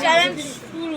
Challenge শুরু।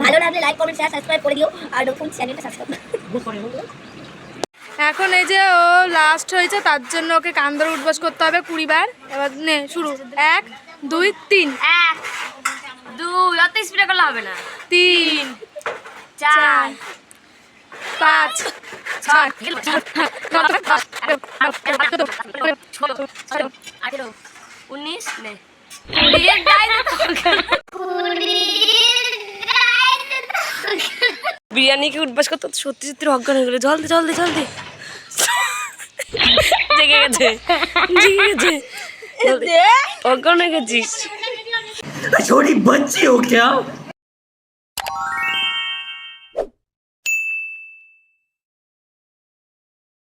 ভালো লাগলে লাইক কমেন্ট শেয়ার সাবস্ক্রাইব করে দিও আর নতুন চ্যানেলটা সাবস্ক্রাইব এখন এই যে ও লাস্ট হয়েছে তার জন্য ওকে কান ধরে উঠবাস করতে হবে কুড়ি বার এবার নে শুরু এক দুই তিন এক দুই অত স্পিডে করলে হবে না তিন চার পাঁচ ছয় উনিশ নে বিরিয়ানিকে উঠবাস করতে সত্যি সত্যি অজ্ঞান হয়ে গেলো জলদি জলদি জলদি জেগে গেছে জেগে গেছে জলদি। অজ্ঞান হয়ে গেছিস छोटी बच्ची हो क्या